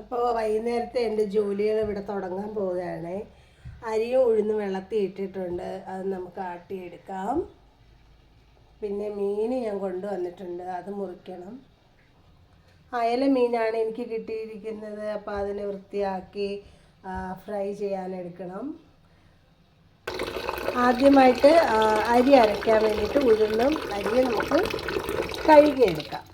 അപ്പോൾ വൈകുന്നേരത്തെ എന്റെ ജോലികൾ ഇവിടെ തുടങ്ങാൻ പോവുകയാണ്. അരിയും ഉഴുന്ന് വെള്ളത്തിൽ ഇട്ടിട്ടുണ്ട്. അത് നമുക്ക് ആട്ടിയെടുക്കാം. പിന്നെ മീൻ ഞാൻ കൊണ്ടുവന്നിട്ടുണ്ട്. അത് മുറിക്കണം. അയല മീനാണ് എനിക്ക് കിട്ടിയിരിക്കുന്നത്. അപ്പോൾ അതിനെ വൃത്തിയാക്കി ഫ്രൈ ചെയ്യാൻ എടുക്കണം. ആദ്യമായിട്ട് അരി അരയ്ക്കാൻ വേണ്ടിയിട്ട് ഉഴുന്നും അരിയും നമുക്ക് കഴുകിയെടുക്കാം.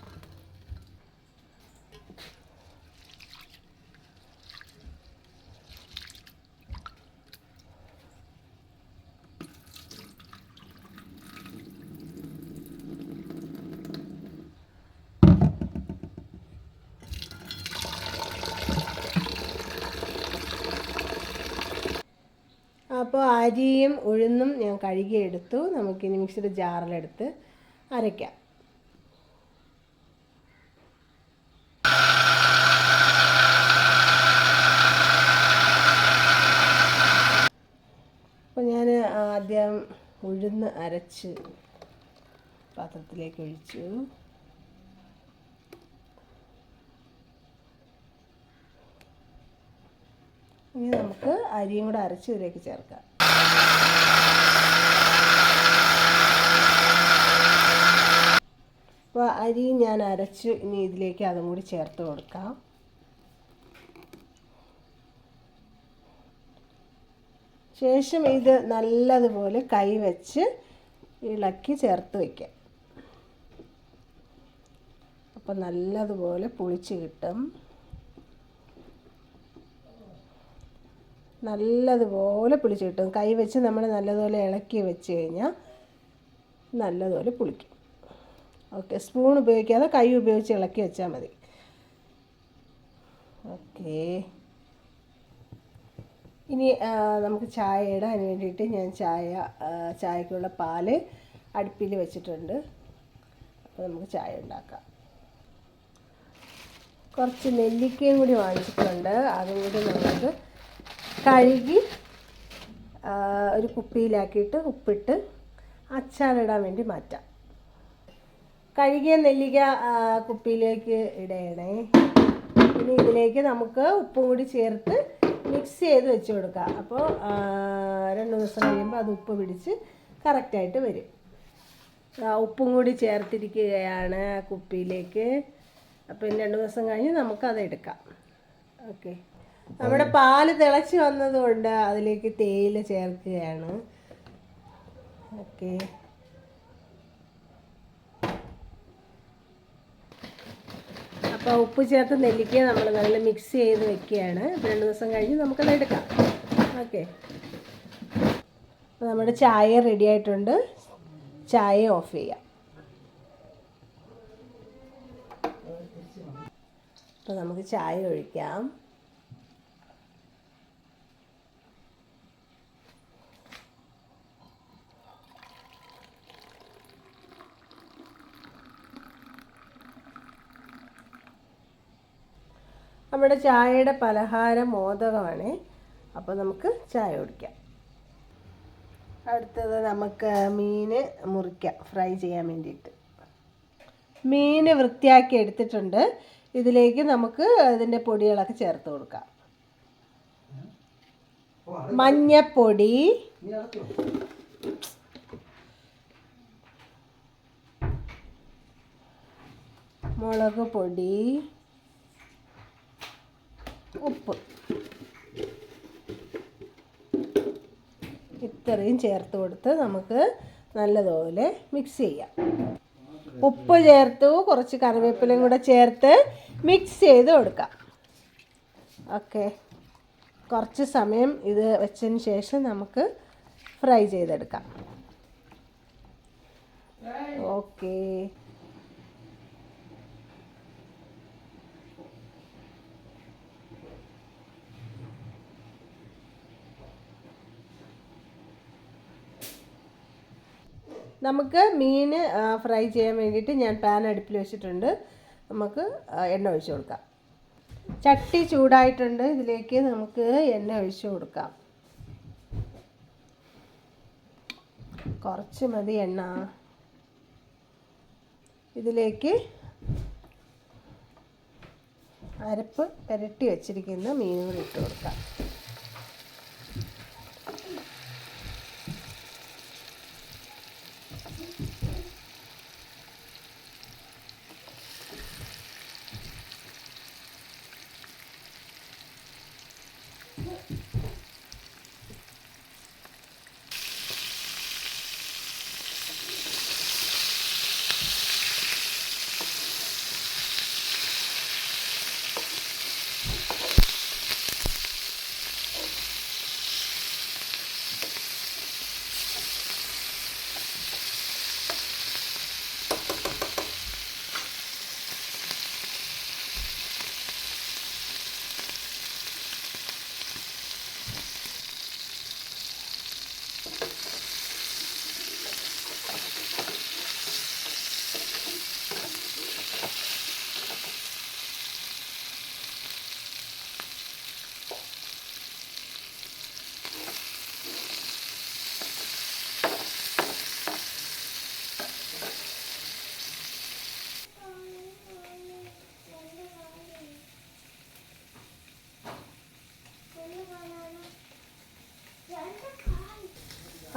അപ്പോൾ അരിയും ഉഴുന്നും ഞാൻ കഴുകിയെടുത്തു നമുക്കിനി മിക്സിയുടെ ജാറിലെടുത്ത് അരയ്ക്കാം. അപ്പോൾ ഞാൻ ആദ്യം ഉഴുന്ന് അരച്ച് പാത്രത്തിലേക്ക് ഒഴിച്ചു. ഇനി നമുക്ക് അരിയും കൂടെ അരച്ച് ഇതിലേക്ക് ചേർക്കാം. അപ്പോൾ അരി ഞാൻ അരച്ച് ഇനി ഇതിലേക്ക് അതും കൂടി ചേർത്ത് കൊടുക്കാം. ശേഷം ഇത് നല്ലതുപോലെ കൈ വെച്ച് ഇളക്കി ചേർത്ത് വയ്ക്കാം അപ്പോൾ നല്ലതുപോലെ പുളിച്ച് കിട്ടും. നല്ലതുപോലെ പുളിച്ച് കിട്ടും കൈ വെച്ച് നമ്മൾ നല്ലതുപോലെ ഇളക്കി വെച്ച് കഴിഞ്ഞാൽ നല്ലതുപോലെ പുളിക്കും. ഓക്കെ സ്പൂൺ ഉപയോഗിക്കാതെ കൈ ഉപയോഗിച്ച് ഇളക്കി വെച്ചാൽ മതി. ഓക്കെ. ഇനി നമുക്ക് ചായ ഇടാൻ വേണ്ടിയിട്ട് ഞാൻ ചായ ചായക്കുള്ള പാൽ അടുപ്പിൽ വെച്ചിട്ടുണ്ട്. അപ്പോൾ നമുക്ക് ചായ ഉണ്ടാക്കാം. കുറച്ച് നെല്ലിക്കയും കൂടി വാങ്ങിച്ചിട്ടുണ്ട്. അതും കൂടി നമുക്ക് കഴുകി ഒരു കുപ്പിയിലാക്കിയിട്ട് ഉപ്പിട്ട് അച്ചാറിടാൻ വേണ്ടി മാറ്റാം. കഴുകിയ നെല്ലിക്ക കുപ്പിയിലേക്ക് ഇടയണേ ഇനി ഇതിലേക്ക് നമുക്ക് ഉപ്പും കൂടി ചേർത്ത് മിക്സ് ചെയ്ത് വെച്ച് കൊടുക്കാം. അപ്പോൾ രണ്ട് ദിവസം കഴിയുമ്പോൾ അത് ഉപ്പ് പിടിച്ച് കറക്റ്റായിട്ട് വരും. ഉപ്പും കൂടി ചേർത്തിരിക്കുകയാണ് കുപ്പിയിലേക്ക്. അപ്പം രണ്ട് ദിവസം കഴിഞ്ഞ് നമുക്കത് എടുക്കാം. ഓക്കെ. നമ്മുടെ പാൽ തിളച്ച് വന്നതുകൊണ്ട് അതിലേക്ക് തേയില ചേർക്കുകയാണ്. ഓക്കെ അപ്പോൾ ഉപ്പ് ചേർത്ത് നെല്ലിക്ക നമ്മൾ നല്ല മിക്സ് ചെയ്ത് വെക്കുകയാണ്. രണ്ട് ദിവസം കഴിഞ്ഞ് നമുക്കത് എടുക്കാം. ഓക്കെ അപ്പോൾ നമ്മുടെ ചായ റെഡി ആയിട്ടുണ്ട്. ചായ ഓഫ് ചെയ്യാം. അപ്പോൾ നമുക്ക് ചായ ഒഴിക്കാം. നമ്മുടെ ചായയുടെ പലഹാരം മോദകമാണ്. അപ്പോൾ നമുക്ക് ചായ കുടിക്കാം. അടുത്തത് നമുക്ക് മീൻ മുറിക്കാം. ഫ്രൈ ചെയ്യാൻ വേണ്ടിയിട്ട്. മീൻ വൃത്തിയാക്കി എടുത്തിട്ടുണ്ട്. ഇതിലേക്ക് നമുക്ക് അതിന്റെ പൊടികളൊക്കെ ചേർത്ത് കൊടുക്കാം. മഞ്ഞപ്പൊടി. മുളക് പൊടി. ഉപ്പ്. ഇത്രയും ചേർത്ത് കൊടുത്ത് നമുക്ക് നല്ലതുപോലെ മിക്സ് ചെയ്യാം. ഉപ്പ് ചേർത്തു കുറച്ച് കറിവേപ്പിലയും കൂടെ ചേർത്ത് മിക്സ് ചെയ്ത് കൊടുക്കാം. ഓക്കെ. കുറച്ച് സമയം ഇത് വെച്ചതിന് ശേഷം നമുക്ക് ഫ്രൈ ചെയ്തെടുക്കാം. ഓക്കേ. നമുക്ക് മീൻ ഫ്രൈ ചെയ്യാൻ വേണ്ടിയിട്ട് ഞാൻ പാൻ അടുപ്പിൽ വെച്ചിട്ടുണ്ട്. നമുക്ക് എണ്ണ ഒഴിച്ചു കൊടുക്കാം. ചട്ടി ചൂടായിട്ടുണ്ട്. ഇതിലേക്ക് നമുക്ക് എണ്ണ ഒഴിച്ചു കൊടുക്കാം. കുറച്ച് മതി എണ്ണ. ഇതിലേക്ക് അരപ്പ് പുരട്ടി വെച്ചിരിക്കുന്ന മീനുകൾ ഇട്ട് കൊടുക്കാം.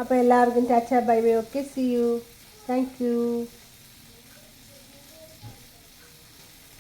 അപ്പോൾ എല്ലാവർക്കും ചാച്ച bye bye. Okay see you thank you